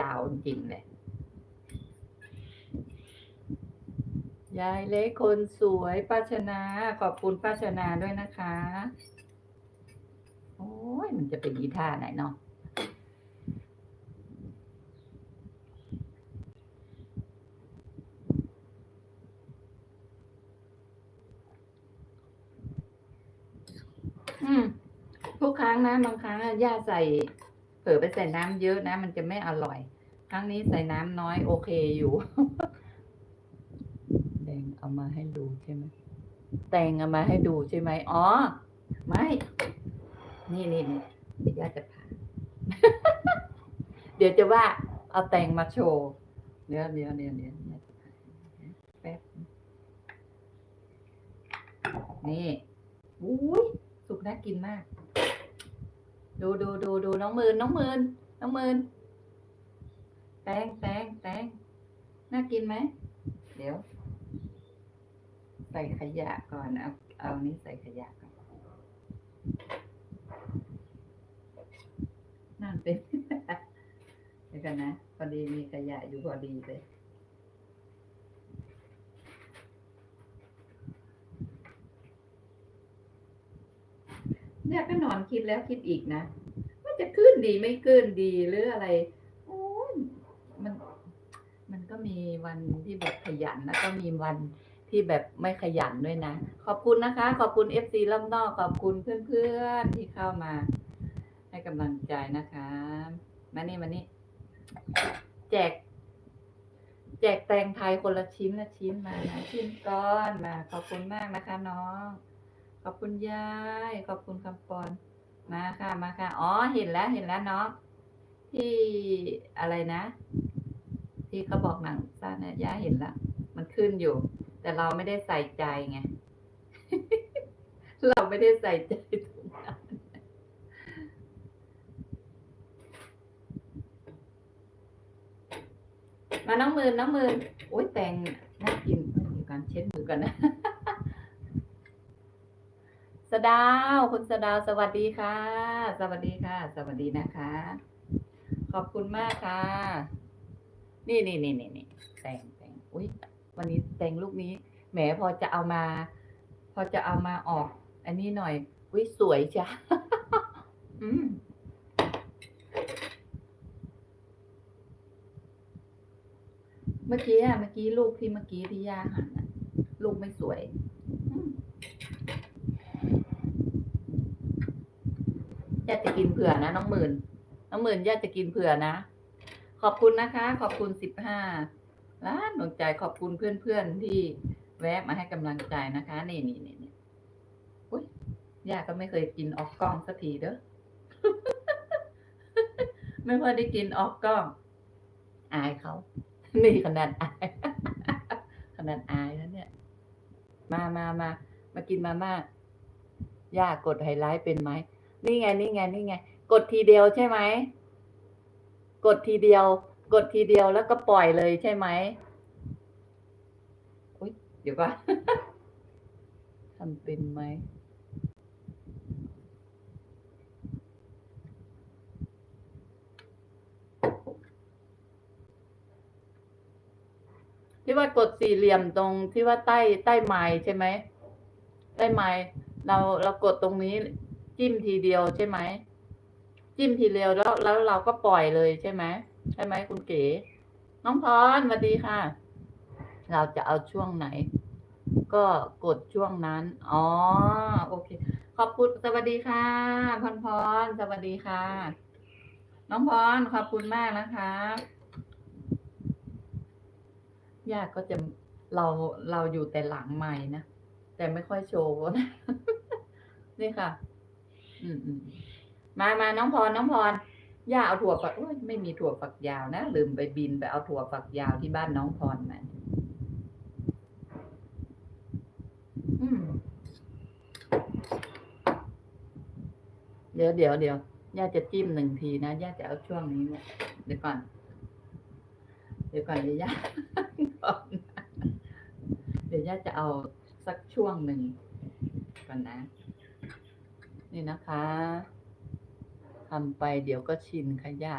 ยาวจริงเลยยายเล็กคนสวยป้าชนาขอบคุณป้าชนาด้วยนะคะ โอ้ยมันจะเป็นยีท่าไหนเนาะอืมทุกครั้งนะบางครั้งอะย่าใส่ ลอไปใส่น้ำเยอะนะ มันจะไม่อร่อย ครั้งนี้ใส่น้ำน้อยโอเคอยู่ แดงเอามาให้ดูใช่ไหมแตงเอามาให้ดูใช่ไหมอ๋อ ไม่ นี่นี่นี่เดี๋ยวจะพาเดี๋ยวจะว่า เอาแตงมาโชว์เดี๋ยวเดี๋ยวเดี๋ยวเดี๋ยวแป๊บ นี่อุ้ยสุกน่ากินมาก ดูดูดูดูน้องมืนน้องมืนน้องมืนแตงแตงแตงน่ากินไหม เดี๋ยว ใส่ขยะก่อนเอาเอานี้ใส่ขยะก่อนนั่นเป็นเดี๋ยวกันนะพอดีมีขยะอยู่พอดีเลย เนี่ยก็นอนคิดแล้วคิดอีกนะว่าจะขึ้นดีไม่ขึ้นดีหรืออะไรโอ้ยมัน มันก็มีวันที่แบบขยันแล้วก็มีวันที่แบบไม่ขยันด้วยนะ ขอบคุณนะคะ ขอบคุณเอฟซีล่ำนอกขอบคุณเพื่อนๆที่เข้ามา ให้กำลังใจนะคะมานี่มานี่แจก แจกแตงไทยคนละชิ้นละชิ้นมานะชิ้นก้อนมา ขอบคุณมากนะคะน้อง อบคุณยาย ขอบคุณคำปอนมาค่ะมาค่ะ อ๋อเห็นแล้วเห็นแล้วเน้องที่อะไรนะ ที่เขาบอกหนังสั้นเนี่ยย่าเห็นแล้วมันขึ้นอยู่ แต่เราไม่ได้ใส่ใจไงเราไม่ได้ใส่ใจตรงนั้นมาน้องมือน้องมือโอ้ยแต่งน่ากินเดี๋ยวกันเช็ดมือกันนะ สดาวคุณสดาวสวัสดีค่ะ สวัสดีค่ะ สวัสดีนะคะ ขอบคุณมากค่ะ นี่นี่นี่นี่นี่แต่งแต่งอุ้ยวันนี้แต่งลูกนี้แหมพอจะเอามา พอจะเอามาออก อันนี้หน่อยอุ้ยสวยจ้ะอืมเมื่อกี้อะเมื่อกี้ลูกที่เมื่อกี้ที่ย่าหันอะลูกไม่สวยอืม ย่าจะกินเผื่อนะ น้องหมื่น น้องหมื่นย่าจะกินเผื่อนะ ขอบคุณนะคะ ขอบคุณสิบห้าล้านดวงใจขอบคุณเพื่อนๆที่แวะมาให้กำลังใจนะคะ นี่นี่นี่นี่อุ้ยย่าก็ไม่เคยกินออกกล้องสักทีเด้อ ไม่ค่อยได้กินออกกล้อง อายเขา นี่ขนาดอาย ขนาดอายแล้วเนี่ย มามามา มากินมาม่าย่ากดไฮไลท์เป็นไหม นี่ไงนี่ไงนี่ไง กดทีเดียวใช่ไหม กดทีเดียว กดทีเดียวแล้วก็ปล่อยเลยใช่ไหมอุ้ยเดี๋ยวก่อนทำเป็นไหมที่ว่ากดสี่เหลี่ยมตรงที่ว่าใต้ใต้ไม้ใช่ไหมใต้ไม้เราเรากดตรงนี้ จิ้มทีเดียวใช่ไหมจิ้มทีเดียวแล้วแล้วเราก็ปล่อยเลยใช่ไหมใช่ไหมคุณเก๋น้องพรสวัสดีค่ะ เราจะเอาช่วงไหน ก็กดช่วงนั้น อ๋อ โอเค ขอบคุณสวัสดีค่ะพรพรสวัสดีค่ะ น้องพรขอบคุณมากนะคะญาติก็จะเราเราอยู่แต่หลังใหม่นะ แต่ไม่ค่อยโชว์นะนี่ค่ะ อืมอืมมามาน้องพรน้องพรย่าเอาถั่วฝักโอ้ยไม่มีถั่วฝักยาวนะลืมไปบินไปเอาถั่วฝักยาวที่บ้านน้องพรมาอืมเดี๋ยวเดี๋ยวเดี๋ยวย่าจะจิ้มหนึ่งทีนะย่าจะเอาช่วงนี้เนี่ยเดี๋ยวก่อน เดี๋ยวก่อนเดี๋ยวย่าเดี๋ยวย่าจะเอาสักช่วงหนึ่งก่อนนะ นี่นะคะทำไปเดี๋ยวก็ชินค่ะยาก